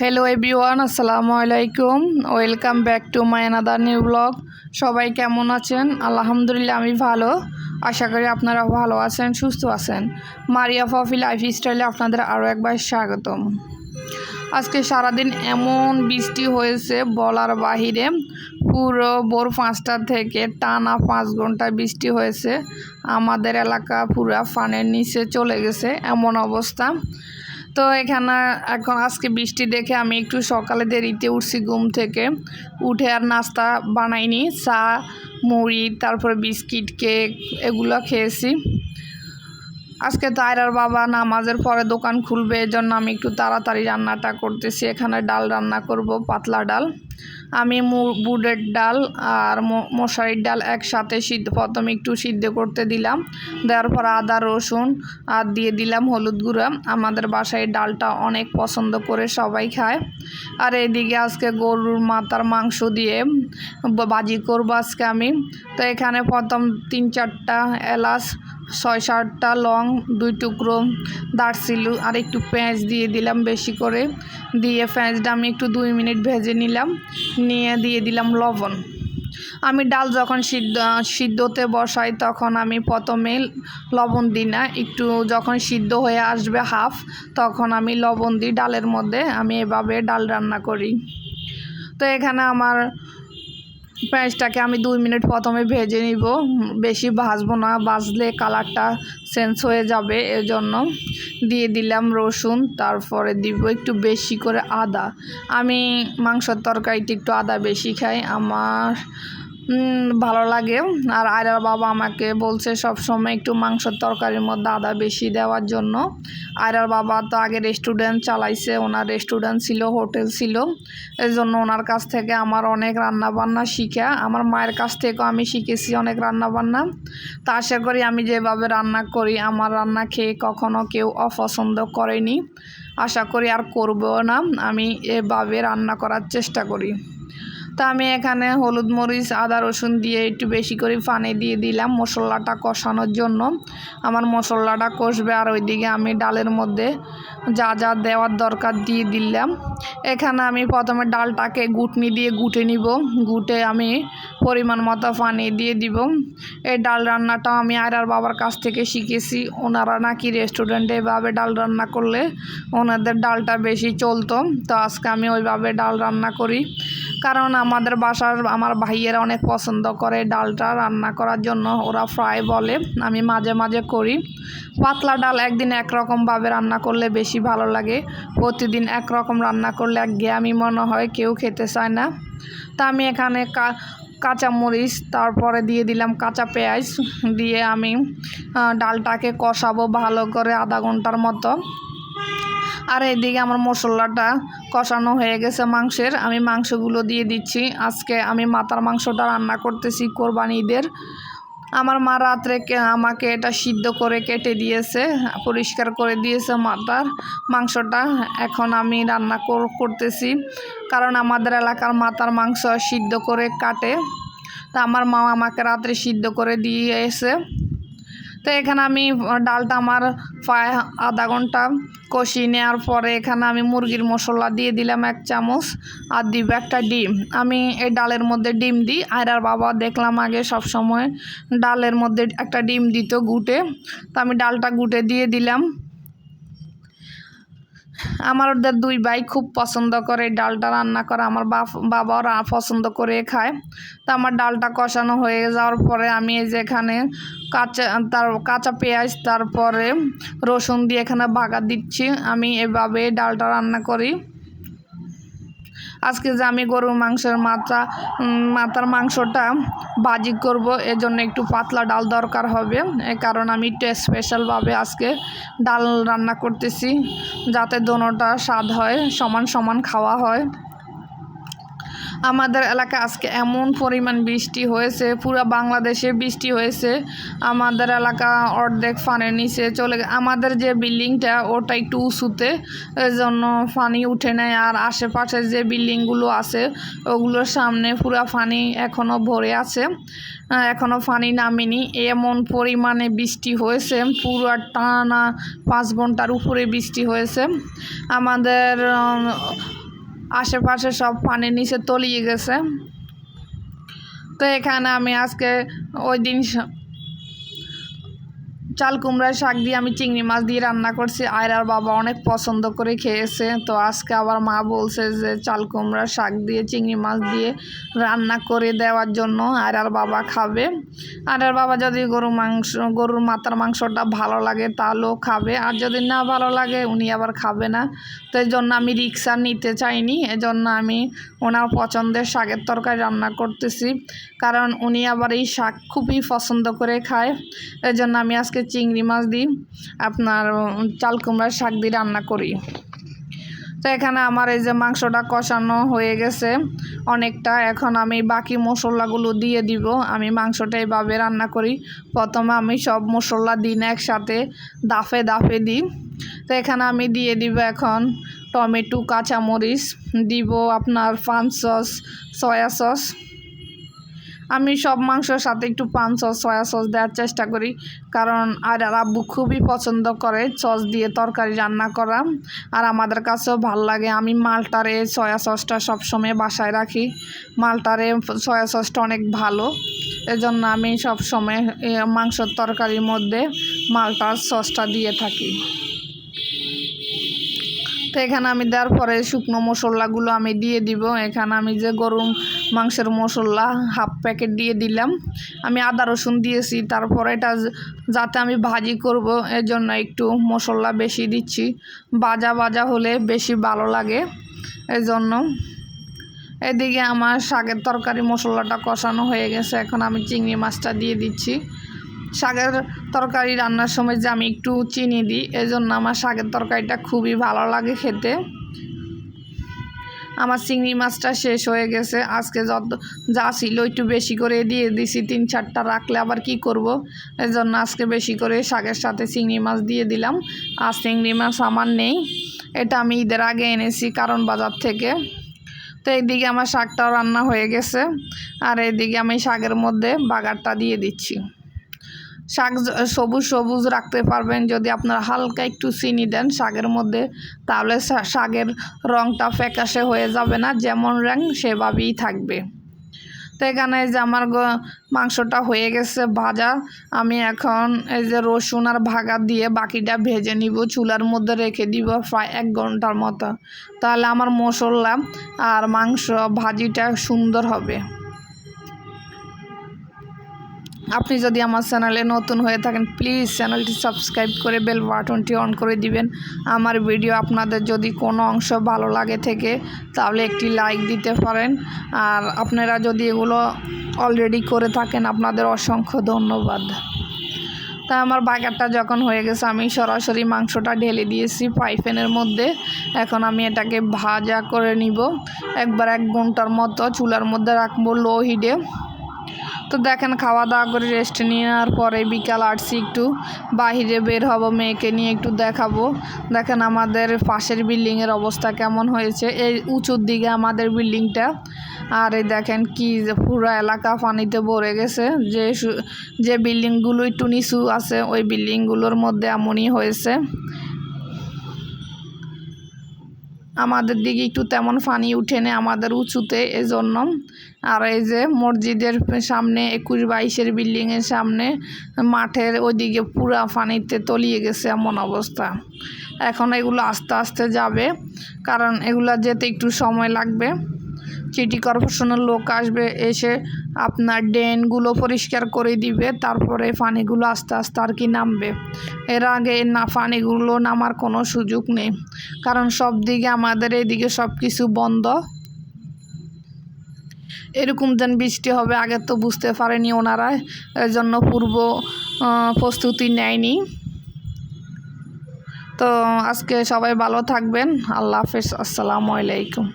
Hello everyone আসসালামু আলাইকুম welcome back to my another new blog সবাই কেমন আছেন? আলহামদুলিল্লাহ আমি ভালো। আশা করি আপনারা ভালো আছেন, সুস্থ আছেন। মারিয়া ফফি লাইফ স্টাইলে আপনাদের আরও একবার স্বাগতম। আজকে সারাদিন এমন বৃষ্টি হয়েছে বলার বাহিরে। পুরো ভোর পাঁচটা থেকে টানা পাঁচ ঘণ্টা বৃষ্টি হয়েছে। আমাদের এলাকা পুরা ফানের নিচে চলে গেছে। এমন অবস্থা। তো এখানে এখন আজকে বৃষ্টি দেখে আমি একটু সকালে দেরিতে উঠছি ঘুম থেকে। উঠে আর নাস্তা বানাইনি, চা, মুড়ি, তারপরে বিস্কিট, কেক এগুলো খেয়েছি। আজকে তাইরার বাবা নামাজের পরে দোকান খুলবে, এজন্য জন্য আমি একটু তাড়াতাড়ি রান্নাটা করতেছি। এখানে ডাল রান্না করব, পাতলা ডাল। আমি বুটের ডাল আর মশারির ডাল একসাথে সিদ্ধ, প্রথমে একটু সিদ্ধ করতে দিলাম। দেওয়ার পর আদা, রসুন আর দিয়ে দিলাম হলুদ গুঁড়া। আমাদের বাসায় ডালটা অনেক পছন্দ করে সবাই খায়। আর এদিকে আজকে গরুর মাথার মাংস দিয়ে বাজি করব আজকে আমি। তো এখানে প্রথম তিন চারটা এলাচ, ছয় সাতটা লং, দুই টুকরো দারচিলু আর একটু পেঁয়াজ দিয়ে দিলাম বেশি করে। দিয়ে পেঁয়াজটা আমি একটু দুই মিনিট ভেজে নিলাম। নিয়ে দিয়ে দিলাম লবণ। আমি ডাল যখন সিদ্ধ, সিদ্ধতে বসাই তখন আমি প্রথমে লবণ দিই না, একটু যখন সিদ্ধ হয়ে আসবে হাফ, তখন আমি লবণ দিই ডালের মধ্যে, আমি এভাবে ডাল রান্না করি। তো এখানে আমার পেঁয়াজটাকে আমি দুই মিনিট প্রথমে ভেজে নিব। বেশি ভাজবো না, ভাজলে কালারটা চেঞ্জ হয়ে যাবে, এজন্য দিয়ে দিলাম রসুন, তারপরে দিব একটু বেশি করে আদা। আমি মাংসর তরকারিটি একটু আদা বেশি খাই, আমার ভালো লাগে। আর আয়রার বাবা আমাকে বলছে সব সময় একটু মাংসের তরকারির মধ্যে আদা বেশি দেওয়ার জন্য। আয়রার বাবা তো আগে রেস্টুরেন্ট চালাইছে, ওনার রেস্টুরেন্ট ছিল হোটেল ছিল। এই জন্য ওনার কাছ থেকে আমার অনেক রান্না বান্না শিখা। আমার মায়ের কাছ থেকেও আমি শিখেছি অনেক রান্না বান্না তা আশা করি আমি যেভাবে রান্না করি, আমার রান্না খেয়ে কখনো কেউ অপছন্দ করেনি। আশা করি আর করবও না। আমি এভাবে রান্না করার চেষ্টা করি। তা আমি এখানে হলুদ মরিচ, আদা রসুন দিয়ে একটু বেশি করে পানি দিয়ে দিলাম মশলাটা কষানোর জন্য। আমার মশলাটা কষবে আর ওইদিকে আমি ডালের মধ্যে যা যা দেওয়ার দরকার দিয়ে দিলাম। এখানে আমি প্রথমে ডালটাকে গুটনি দিয়ে গুটে নিব। গুটে আমি পরিমাণ মতো পানি দিয়ে দিব। এই ডাল রান্নাটা আমি আয়রার বাবার কাছ থেকে শিখেছি। ওনারা নাকি রেস্টুরেন্টে এভাবে ডাল রান্না করলে ওনাদের ডালটা বেশি চলতো। তো আজকে আমি ওইভাবে ডাল রান্না করি। কারণ আমাদের বাসার আমার ভাইয়েরা অনেক পছন্দ করে ডালটা রান্না করার জন্য। ওরা ফ্রাই বলে। আমি মাঝে মাঝে করি। পাতলা ডাল একদিন একরকমভাবে রান্না করলে বেশি ভালো লাগে। প্রতিদিন একরকম রান্না করলে এক জ্ঞামি মনে হয়, কেউ খেতে চায় না। তা আমি এখানে কা, কাঁচামরিচ, তারপরে দিয়ে দিলাম কাঁচা পেঁয়াজ। দিয়ে আমি ডালটাকে কষাবো ভালো করে আধা ঘণ্টার মতো। আর এদিকে আমার মশলাটা কষানো হয়ে গেছে মাংসের। আমি মাংসগুলো দিয়ে দিচ্ছি। আজকে আমি মাথার মাংসটা রান্না করতেছি কোরবানি ঈদের আমার মা রাত্রে আমাকে এটা সিদ্ধ করে কেটে দিয়েছে, পরিষ্কার করে দিয়েছে মাতার মাংসটা। এখন আমি রান্না কর- করতেছি। কারণ আমাদের এলাকার মাতার মাংস সিদ্ধ করে কাটে। তা আমার মা আমাকে রাত্রে সিদ্ধ করে দিয়েছে। তো এখানে আমি ডালটা আমার প্রায় আধা ঘণ্টা কষিয়ে নেওয়ার পরে এখানে আমি মুরগির মশলা দিয়ে দিলাম এক চামচ আর দিব একটা ডিম। আমি এই ডালের মধ্যে ডিম দিই। আর বাবা দেখলাম আগে সব সময় ডালের মধ্যে একটা ডিম দিত গুটে তো আমি ডালটা গুটে দিয়ে দিলাম। আমার ওদের দুই ভাই খুব পছন্দ করে, ডালটা রান্না করে। আমার বাবা বাবাও পছন্দ করে খায়। তো আমার ডালটা কষানো হয়ে যাওয়ার পরে আমি এই যে এখানে কাঁচা, তার, কাঁচা পেঁয়াজ, তারপরে রসুন দিয়ে এখানে ভাগা দিচ্ছি। আমি এভাবে ডালটা রান্না করি। আজকে যে আমি গরুর মাংসের মাথা মাথার মাংসটা ভাজি করব, এজন্য একটু পাতলা ডাল দরকার হবে। কারণ আমি একটু স্পেশালভাবে আজকে ডাল রান্না করতেছি, যাতে দোনোটা স্বাদ হয়, সমান সমান খাওয়া হয়। আমাদের এলাকা আজকে এমন পরিমাণ বৃষ্টি হয়েছে, পুরো বাংলাদেশে বৃষ্টি হয়েছে। আমাদের এলাকা অর্ধেক ফানের নিচে চলে আমাদের যে বিল্ডিংটা, ওটা একটু উঁচুতে জন্য পানি উঠে নেয় আর আশেপাশে যে বিল্ডিংগুলো আছে, ওগুলোর সামনে পুরো পানি এখনও ভরে আছে। এখনও পানি নামেনি। এমন পরিমাণে বৃষ্টি হয়েছে, পুরো টানা পাঁচ ঘণ্টার উপরে বৃষ্টি হয়েছে। আমাদের আশেপাশে সব পানির নিচে তলিয়ে গেছে। তো এখানে আমি আজকে ওই দিন চাল কুমড়ার শাক দিয়ে আমি চিংড়ি মাছ দিয়ে রান্না করছি। আয়রার বাবা অনেক পছন্দ করে খেয়েছে। তো আজকে আবার মা বলছে যে চাল কুমড়ার শাক দিয়ে, চিংড়ি মাছ দিয়ে রান্না করে দেওয়ার জন্য আয়রার বাবা খাবে। আয়রার বাবা যদি গরু মাংস, গরুর মাথার মাংসটা ভালো লাগে তাহলেও খাবে। আর যদি না ভালো লাগে, উনি আবার খাবে না। তো এই জন্য আমি রিক্সা নিতে চাইনি। এজন্য আমি ওনার পছন্দের শাকের তরকারি রান্না করতেছি। কারণ উনি আবার এই শাক খুবই পছন্দ করে খায়। এই জন্য আমি আজকে চিংড়ি মাছ দিই, আপনার চাল কুমড়ার শাক দিয়ে রান্না করি। তো এখানে আমার এই যে মাংসটা কষানো হয়ে গেছে, অনেকটা। এখন আমি বাকি মশলাগুলো দিয়ে দিব। আমি মাংসটা এইভাবে রান্না করি। প্রথমে আমি সব মশলা দিই না একসাথে, দাফে দাফে দিই। তো এখানে আমি দিয়ে দিব এখন টমেটো, কাঁচামরিচ, দিব আপনার পান সস, সয়া সস। আমি সব মাংসর সাথে একটু পান সস, সয়া সস দেওয়ার চেষ্টা করি। কারণ আর আব্বু খুবই পছন্দ করে সস দিয়ে তরকারি রান্না করা। আর আমাদের কাছেও ভালো লাগে। আমি মালটারে সয়া সসটা সবসময় বাসায় রাখি। মালটারে সয়া সসটা অনেক ভালো। এজন্য আমি সবসময় মাংসের তরকারির মধ্যে মালটার সসটা দিয়ে থাকি। তো এখানে আমি দেওয়ার পরে শুকনো মশলাগুলো আমি দিয়ে দিব। এখানে আমি যে গরু মাংসের মশলা হাফ প্যাকেট দিয়ে দিলাম। আমি আদা রসুন দিয়েছি, তারপরে এটা যাতে আমি ভাজি করব এর জন্য একটু মশলা বেশি দিচ্ছি। ভাজা ভাজা হলে বেশি ভালো লাগে এই জন্য এদিকে আমার শাকের তরকারি মশলাটা কষানো হয়ে গেছে, এখন আমি চিংড়ি মাছটা দিয়ে দিচ্ছি। শাকের তরকারি রান্নার সময় যে আমি একটু চিনি দিই এই জন্য আমার শাকের তরকারিটা খুবই ভালো লাগে খেতে। আমার চিংড়ি মাছটা শেষ হয়ে গেছে। আজকে যত যা ছিল একটু বেশি করে দিয়ে দিছি, তিন চারটা রাখলে আবার কি করব? জন্য আজকে বেশি করে শাকের সাথে চিংড়ি মাছ দিয়ে দিলাম। আর চিংড়ি মাছ আমার নেই, এটা আমি ঈদের আগে এনেছি কারণ বাজার থেকে। তো এইদিকে আমার শাকটাও রান্না হয়ে গেছে। আর এইদিকে আমি শাকের মধ্যে বাগারটা দিয়ে দিচ্ছি। শাক সবুজ সবুজ রাখতে পারবেন। যদি আপনারা হালকা একটু চিনি দেন শাকের মধ্যে, তাহলে শাকের রঙটা ফ্যাকাশে হয়ে যাবে না। যেমন রঙ সেভাবেই থাকবে। তো এখানে এই যে আমার মাংসটা হয়ে গেছে ভাজা। আমি এখন এই যে রসুন আর ভাগা দিয়ে বাকিটা ভেজে নিব। চুলার মধ্যে রেখে দিব প্রায় এক ঘণ্টার মতো। তাহলে আমার মশলা আর মাংস ভাজিটা সুন্দর হবে। আপনি যদি আমার চ্যানেলে নতুন হয়ে থাকেন প্লিজ চ্যানেলটি সাবস্ক্রাইব করে বেল বাটনটি অন করে দিবেন। আমার ভিডিও আপনাদের যদি কোনো অংশ ভালো লাগে থেকে, তাহলে একটি লাইক দিতে পারেন। আর আপনারা যদি এগুলো অলরেডি করে থাকেন, আপনাদের অসংখ্য ধন্যবাদ। তা আমার বাগারটা যখন হয়ে গেছে, আমি সরাসরি মাংসটা ঢেলে দিয়েছি পাইপেনের মধ্যে। এখন আমি এটাকে ভাজা করে নিব। একবার এক ঘণ্টার মতো চুলার মধ্যে রাখব লো হিটে তো দেখেন খাওয়া দাওয়া করে রেস্ট নেওয়ার পরে বিকাল আসছি একটু। বাহিরে বের হব, মেয়েকে নিয়ে একটু দেখাবো। দেখেন আমাদের পাশের বিল্ডিংয়ের অবস্থা কেমন হয়েছে। এই উঁচুর দিকে আমাদের বিল্ডিংটা আর এই দেখেন কি যে পুরো এলাকা পানিতে ভরে গেছে। যে যে বিল্ডিংগুলো একটু নিচু আছে, ওই বিল্ডিংগুলোর মধ্যে এমনই হয়েছে। আমাদের দিকে একটু তেমন পানি উঠেনি আমাদের উঁচুতে এজন্য। আর এই যে মসজিদের সামনে, একুশ বাইশের বিল্ডিংয়ের সামনে, মাঠের ওইদিকে পুরা ফানিতে তলিয়ে গেছে এমন অবস্থা। এখন এগুলো আস্তে আস্তে যাবে, কারণ এগুলো যেতে একটু সময় লাগবে। সিটি কর্পোরেশনের লোক আসবে, এসে আপনার ড্রেনগুলো পরিষ্কার করে দিবে, তারপরে পানিগুলো আস্তে আস্তে আর কি নামবে। এর আগে না পানিগুলো নামার কোনো সুযোগ নেই, কারণ সব দিকে আমাদের এদিকে সব কিছু বন্ধ। এরকম যেন বৃষ্টি হবে, আগে তো বুঝতে পারেনি ওনারা এর জন্য পূর্ব প্রস্তুতি নেয়নি। তো আজকে সবাই ভালো থাকবেন, আল্লাহ হাফেজ, আসসালামু আলাইকুম।